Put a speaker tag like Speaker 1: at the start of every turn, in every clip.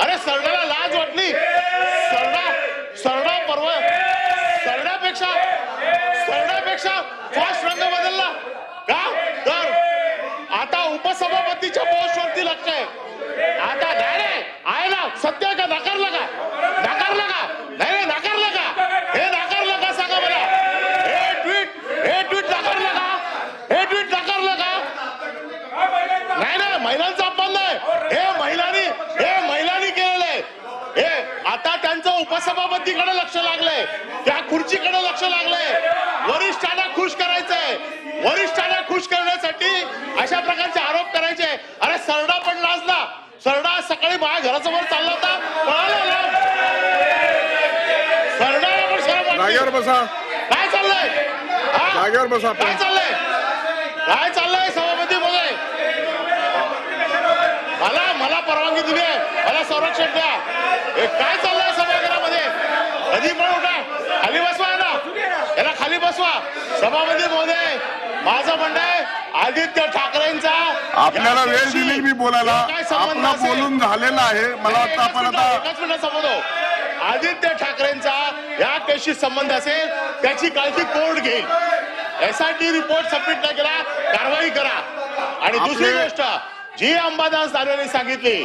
Speaker 1: अरे सरड्याला लाज वाटली. सरडा सरडा परवा सरड्यापेक्षा सरड्यापेक्षा फास्ट रंग बदलला का तर आता उपसभापतीच्या पोस्टवरती लक्ष आहे आता नाही रे आहे ना सत्य आहे का नाकारलं का नाकारलं का नाही रे नाकारलं का हे नाकारलं का सांगा मला हे ट्विट हे ट्विट नाकारलं का हे ट्विट नाकारलं का नाही नाही महिलांचा अपमान नाही हे महिलांनी हे महिलांनी केलेलं आहे हे आता त्यांचं उपसभापतीकडे लक्ष लागलंय. त्या खुर्चीकडे लक्ष लागलंय. वरिष्ठांना खुश करायचंय. वरिष्ठांना खुश करण्यासाठी अशा प्रकारचे आरोप करायचे. अरे सरडा पण लाजला. सरडा सकाळी माझ्या घरासमोर चालला होता. पळाला. सरडाला पण शरम
Speaker 2: बसा.
Speaker 1: काय चाललंय?
Speaker 2: जागेवर बसा
Speaker 1: काय चाललंय? काय चाललंय सभापती मध्ये मला मला परवानगी दिली आहे. मला संरक्षण द्या. हे काय चाललंय सभागृहामध्ये कधी पण उठा खाली बसवा ना याला खाली बसवा. सभापती महोदय माझं म्हणणं आहे आदित्य ठाकरेंचा
Speaker 2: आपल्याला वेळ दिली मी बोलायला. आपला? बोलून झालेला आहे. मला वाटतं आपण आता
Speaker 1: एकाच मिनिटं आदित्य ठाकरेंचा या केसशी संबंध असेल त्याची काळजी कोर्ट घेईल? एसआयटी रिपोर्ट सबमिट नाही केला कारवाई करा. आणि दुसरी गोष्ट जी अंबादास दानवेने सांगितली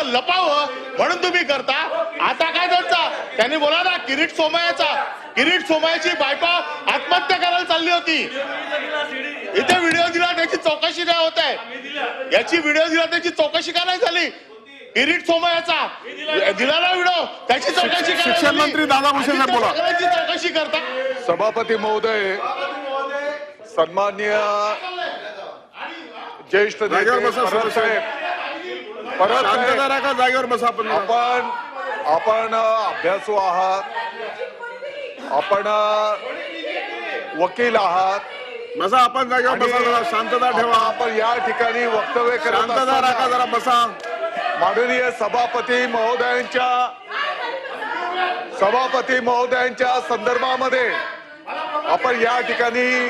Speaker 1: लपावं म्हणून तुम्ही करता. आता काय त्यांचा? त्यांनी बोला ना किरीट सोमयाचा किरीट सोमयाची बायको आत्महत्या करायला चालली होती. इथे व्हिडिओ दिला त्याची चौकशी काय होत आहे? याची व्हिडिओ दिला त्याची चौकशी का नाही झाली? किरीट सोमयाचा दिला ना व्हिडिओ त्याची चौकशी
Speaker 2: शिक्षण? मंत्री दादा भुसे बोला.
Speaker 1: चौकशी करता.
Speaker 3: सभापती महोदय सन्मान्य ज्येष्ठ साहेब.
Speaker 2: राखा जागेवर बसा आपण.
Speaker 3: आपण आपण अभ्यासू आहात. आपण वकील आहात.
Speaker 2: बसा आपण जागेवर बसा जरा शांतता ठेवा.
Speaker 3: आपण या ठिकाणी वक्तव्य करत
Speaker 2: शांतता राखा जरा बसा.
Speaker 3: माननीय सभापती महोदयांच्या सभापती महोदयांच्या संदर्भामध्ये आपण या ठिकाणी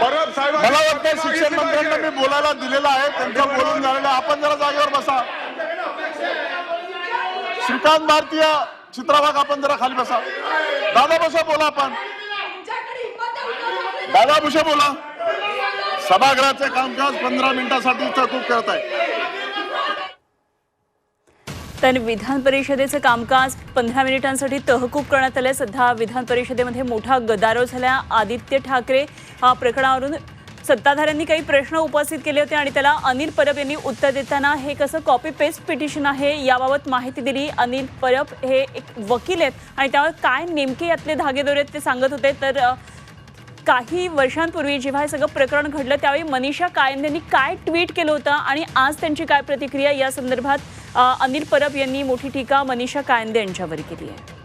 Speaker 3: परब साहेबांनी
Speaker 2: मला वाटतं शिक्षण मंत्र्यांना. मी बोलायला दिलेलं आहे. त्यांचं बोलून झालेलं. आपण जरा जागेवर बसा. श्रीकांत भारतीय चित्राभाग आपण जरा खाली बसा. दादा बसा बोला आपण. दादा भुसे बोला. सभागृहाचे कामकाज पंधरा मिनिटासाठी तहकूब करत आहे
Speaker 4: तर विधान परिषदेचं कामकाज पंधरा मिनिटांसाठी तहकूब करण्यात आलं सध्या विधान परिषदेमध्ये मोठा गदारोळ झाला आदित्य ठाकरे हा प्रकरणावरून सत्ताधाऱ्यांनी काही प्रश्न उपस्थित केले होते आणि त्याला अनिल परब यांनी उत्तर देताना हे कसं कॉपी पेस्ट पिटिशन आहे याबाबत माहिती दिली. अनिल परब हे एक वकील आहेत आणि त्यावर काय नेमके यातले धागेदोरे आहेत ते सांगत होते. तर काही वर्षांपूर्वी जेव्हा हे सगळं प्रकरण घडलं त्यावेळी मनीषा कायंद यांनी काय ट्विट केलं होतं आणि आज त्यांची काय प्रतिक्रिया या संदर्भात अनिल परब यांनी मोठी टीका मनीषा कायंदे यांच्यावर केली आहे.